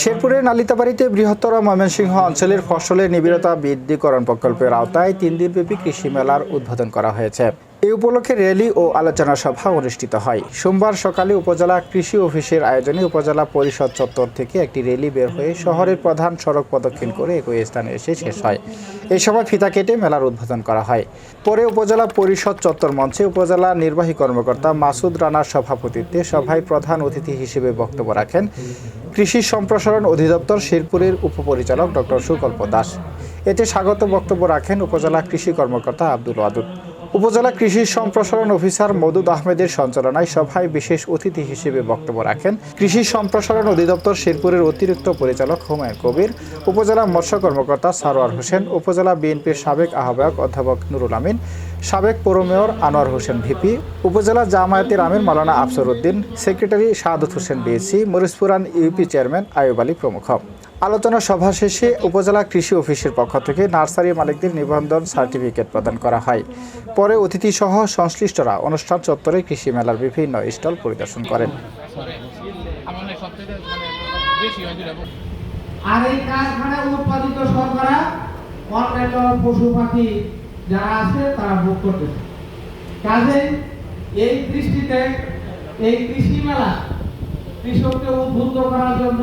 শেরপুরের নালিতাবাড়িতে বৃহত্তর ময়মনসিংহ অঞ্চলের ফসলের নিবিড়তা বৃদ্ধিকরণ প্রকল্পের আওতায় তিন দিনব্যাপী কৃষি মেলার উদ্বোধন করা হয়েছে। এই উপলক্ষে র্যালি ও আলোচনা সভা অনুষ্ঠিত হয়। সোমবার সকালে উপজেলা কৃষি অফিসের আয়োজনে উপজেলা পরিষদ চত্বর থেকে একটি র্যালি বের হয়ে শহরের প্রধান সড়ক প্রদক্ষিণ করে একই স্থানে এসে শেষ হয়। এই সময় ফিতা কেটে মেলার উদ্বোধন করা হয়। পরে উপজেলা পরিষদ চত্বর মঞ্চে উপজেলা নির্বাহী কর্মকর্তা মাসুদ রানার সভাপতিত্বে সভায় প্রধান অতিথি হিসেবে বক্তব্য রাখেন। কৃষি সম্প্রসারণ অধিদপ্তর শেরপুরের উপপরিচালক ডক্টর সুকল্প দাস। এতে স্বাগত বক্তব্য রাখেন উপজেলা কৃষি কর্মকর্তা আব্দুল ওয়াদুদ। উপজেলা কৃষি সম্প্রসারণ অফিসার মদুদ আহমেদের সঞ্চালনায় সভায় বিশেষ অতিথি হিসেবে বক্তব্য রাখেন কৃষি সম্প্রসারণ অধিদপ্তর শেরপুরের অতিরিক্ত পরিচালক হুমায়ুন কবির, উপজেলা মৎস্য কর্মকর্তা সারোয়ার হোসেন, উপজেলা বিএনপির সাবেক আহ্বায়ক অধ্যাপক নুরুল আমিন সাবেক পৌর মেয়র আনোয়ার হোসেন ভিপি, উপজেলা জামায়াতের আমির মালানা আফসর উদ্দিন সেক্রেটারি শাহাদত হোসেন বিএসি মরিসপুরান ইউপি চেয়ারম্যান আয়ুব আলী প্রমুখ। আলোচনা সভা শেষে উপজেলা কৃষি অফিসের পক্ষ থেকে নার্সারি মালিকদের নিবন্ধন সার্টিফিকেট প্রদান করা হয়। পরে অতিথিসহ সংশ্লিষ্টরা অনুষ্ঠান চত্বরে কৃষি মেলার বিভিন্ন স্টল পরিদর্শন করেন। আর এই কারখানায় উৎপাদিত শর্করা অন্যান্য পশু পাখি যারা আছে তারা ভোগ করতেছে। কাজে এই দৃষ্টিতে এই কৃষি মেলা কৃষককে উদ্বুদ্ধ করার জন্য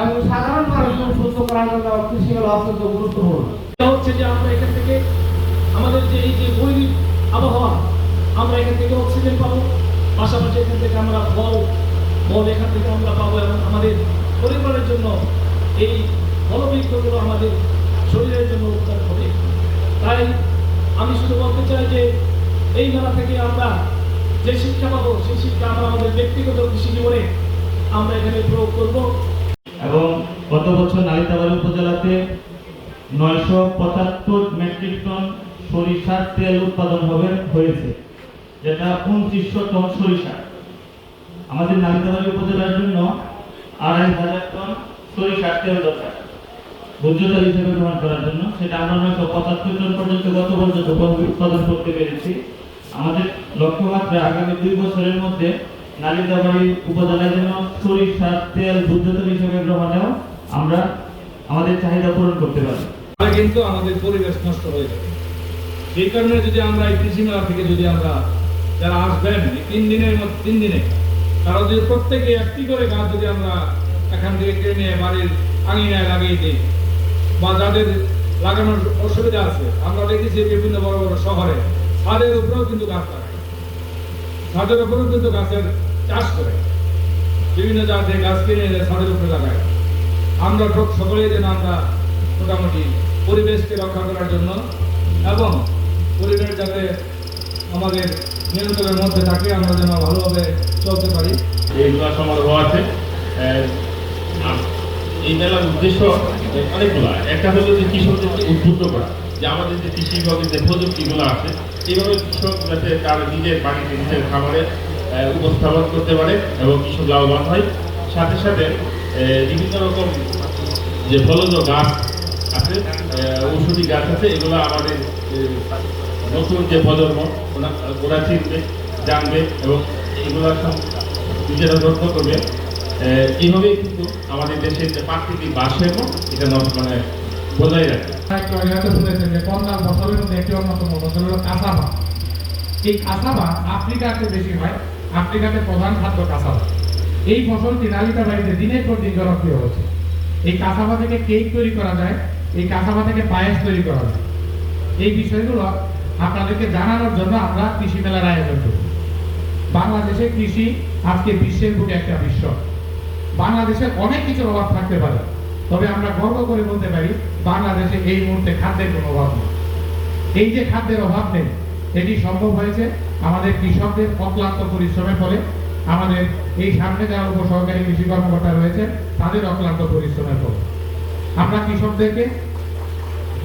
এবং সাধারণ মানুষকে উদ্বুদ্ধ করার জন্য কৃষি মেলা অত্যন্ত গুরুত্বপূর্ণ। হচ্ছে যে আমরা এখান থেকে আমাদের যে এই যে বৈরিক আবহাওয়া, আমরা এখান থেকে অক্সিজেন পাবো। পাশাপাশি এখান থেকে আমরা ফল ফল এখান থেকে আমরা পাবো এবং আমাদের পরিবারের জন্য এই ফলবৃক্ষগুলো আমাদের শরীরের জন্য তাই আমি শুধু বলতে চাই যে এই মেলা থেকে আমরা যে শিক্ষা পাবো, সেই শিক্ষা আমরা আমাদের ব্যক্তিগত কৃষি জীবনে আমরা এখানে প্রয়োগ করব। এবং গত বছর নালিতাবাড়ি উপজেলাতে নয়শো পঁচাত্তর মেট্রিক টন সরিষার তেল উৎপাদন হবে, হয়েছে, যেটা উনত্রিশশো টন সরিষা। আমাদের নালিতাবাড়ি উপজেলার জন্য আড়াই হাজার টন সরিষার তেল দরকার। ভোজ্যতা হিসেবে গ্রহণ করার জন্য, সেটা আমরা নয়শো পঁচাত্তর টন পর্যন্ত গত পর্যন্ত উৎপাদন করতে পেরেছি। আমাদের লক্ষ্য লক্ষ্যমাত্রা আগামী দুই বছরের মধ্যে নালিতাবাড়ি উপজেলায় যেন সরিষার তেল ভোজ্যতা হিসেবে গ্রহণেও আমরা আমাদের চাহিদা পূরণ করতে পারি। কিন্তু আমাদের পরিবেশ নষ্ট হয়ে যাবে। সেই কারণে যদি আমরা এই কৃষি মেলা থেকে যদি আমরা যারা আসবেন, তিন দিনের মধ্যে, তিন দিনে, তারা যদি প্রত্যেকে একটি করে গাছ যদি আমরা এখান থেকে কিনে বাড়ির আঙিনায় লাগিয়ে দিই বা যাদের লাগানোর অসুবিধা আছে, আমরা দেখেছি বিভিন্ন বড় বড় শহরে ছাদের উপরেও কিন্তু গাছ লাগায়। ছাদের উপরেও কিন্তু গাছের চাষ করে। বিভিন্ন জাতের গাছ কিনে এনে ছাদের উপরে লাগায়। আমরা সকলেই যেন আমরা মোটামুটি পরিবেশকে রক্ষা করার জন্য এবং পরিবেশ যাতে আমাদের নিয়ন্ত্রণের মধ্যে থাকে, আমরা যেন ভালোভাবে চলতে পারি। এইগুলো সমারোহ আছে। এই মেলার উদ্দেশ্য অনেকগুলো। একটা হলো যে কৃষকদেরকে উদ্বুদ্ধ করা, যে আমাদের যে কৃষি বিভাগের যে প্রযুক্তিগুলো আছে, এইভাবে কৃষক যাতে তার নিজের বাড়িতে নিজের খাবারে উপস্থাপন করতে পারে এবং কৃষক লাভবান হয়। সাথে সাথে বিভিন্ন রকম যে ফলজ গাছ আছে ঔষধি গাছ আছে, এগুলো আমাদের নতুন যে প্রজন্ম, ওরা- চিনবে, জানবে এবং এগুলো নিজেরা যত্ন করবে। এইভাবেই কিন্তু আমাদের দেশের যে প্রাকৃতিক ভারসাম্য, এটা মানে বজায় রাখে। শুনেছেন যে পঞ্চাশ বছরের মধ্যে একটি অন্যতম ফসল হলো কাঁচাবা এই কাঁচাবা আফ্রিকাতে বেশি হয়, আফ্রিকাতে প্রধান খাদ্য কাঁচাবা এই ফসলটি নালিতা বাড়িতে দিনের পর দিন জনপ্রিয় হচ্ছে এই কাঁচাবা থেকে কেক তৈরি করা যায়, এই কাঁচাবা থেকে পায়েস তৈরি করা যায়। এই বিষয়গুলো আপনাদেরকে জানানোর জন্য আমরা কৃষি মেলার আয়োজন করি। বাংলাদেশে কৃষি আজকে বিশ্বের বুকে একটা বিশ্ব বাংলাদেশের অনেক কিছুর অভাব থাকতে পারে। তবে আমরা গর্ব করে বলতে পারি, বাংলাদেশে এই মুহূর্তে খাদ্যের কোনো অভাব নেই। এই যে খাদ্যের অভাব নেই, এটি সম্ভব হয়েছে আমাদের কৃষকদের অক্লান্ত পরিশ্রমের ফলে। আমাদের এই সামনে যারা উপসহকারী কৃষি কর্মকর্তা রয়েছে তাদের অক্লান্ত পরিশ্রমের ফলে। আমরা কৃষকদেরকে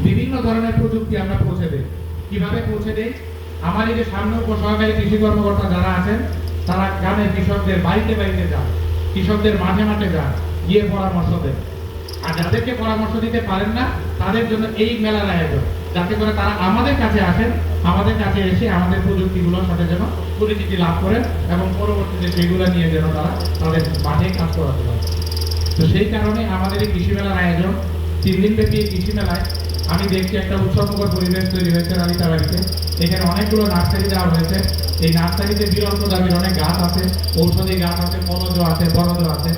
বিভিন্ন ধরনের প্রযুক্তি আমরা পৌঁছে দিই। কীভাবে পৌঁছে দেই? আমার এই যে সামনে উপসহকারী কৃষি কর্মকর্তা যারা আছেন, তারা গ্রামে কৃষকদের বাড়িতে বাড়িতে যান। কৃষকদের মাঠে মাঠে যান, গিয়ে পরামর্শ দেন। আর যাদেরকে পরামর্শ দিতে পারেন না, তাদের জন্য এই মেলার আয়োজন। যাতে করে তারা আমাদের কাছে আসেন, আমাদের কাছে এসে আমাদের প্রযুক্তিগুলোর সাথে যেন পরিচিতি লাভ করেন এবং পরবর্তীতে সেগুলো নিয়ে যেন তারা তাদের মাঠে কাজ করাতে পারে তো সেই কারণে আমাদের এই কৃষি মেলার আয়োজন তিন দিন ব্যাপী এই কৃষি মেলায় আমি দেখছি একটা উৎসবমুখর পরিবেশ তৈরি হয়েছে রালিতাবাড়িতে এখানে অনেকগুলো নার্সারি দেওয়া হয়েছে। এই নার্সারিতে বিরল দামের অনেক গাছ আছে, ঔষধি গাছ আছে, বনজ আছে বনজ আছে।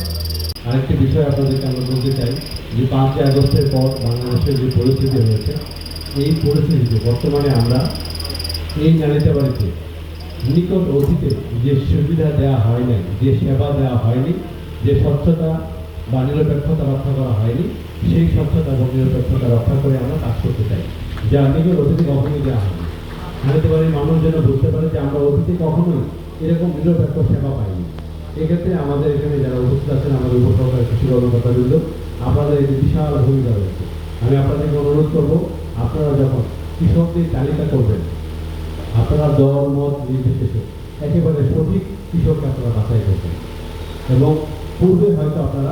আরেকটি বিষয় আপনাদেরকে আমরা বলতে চাই, যে পাঁচই আগস্টের পর বাংলাদেশের যে পরিস্থিতি হয়েছে, এই পরিস্থিতিতে বর্তমানে আমরা এই নালিতা বাড়িতে নিকট অতীতে যে সুবিধা দেওয়া হয় নাই, যে সেবা দেওয়া হয়নি, যে স্বচ্ছতা বা নিরপেক্ষতা রক্ষা করা হয়নি, সেই স্বচ্ছতা এবং নিরপেক্ষতা রক্ষা করে আমরা কাজ করতে চাই। যা নিকট অতীতে কখনোই দেওয়া নালিতা বাড়ির মানুষ যেন বুঝতে পারে যে আমরা অতীতে কখনোই এরকম নিরপেক্ষ সেবা পাইনি। এক্ষেত্রে আমাদের এখানে যারা উপস্থিত আছেন, আমাদের উপসরকার কৃষি কর্মকর্তা বৃন্দ আপনাদের একটি বিশাল ভূমিকা রয়েছে। আমি আপনাদেরকে অনুরোধ করব, আপনারা যখন কৃষকদের তালিকা করবেন, আপনারা দল, মত নির্বিশেষে একেবারে সঠিক কৃষককে আপনারা বাছাই করবেন। এবং পূর্বে হয়তো আপনারা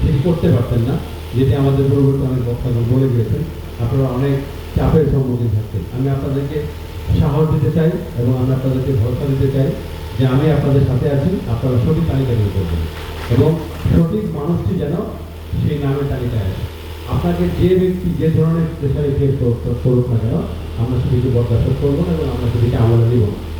ঠিক করতে পারতেন না, যেটি আমাদের পূর্ববর্তী অনেক বক্তাগণ বলে গিয়েছেন। আপনারা অনেক চাপের সম্মুখীন থাকতেন আমি আপনাদেরকে সাহস দিতে চাই এবং আমি আপনাদেরকে ভরসা দিতে চাই যে আমি আপনাদের সাথে আছি, আপনারা সঠিক তালিকা নিয়ে করবেন। এবং সঠিক মানুষটি যেন সেই নামের তালিকায় আসে। আপনাকে যে ব্যক্তি যে ধরনের প্রেশারে কেস করুক না কেন, আমরা সেটিকে বরদাস্ত করব না এবং আমরা সেটিকে আমলে নিব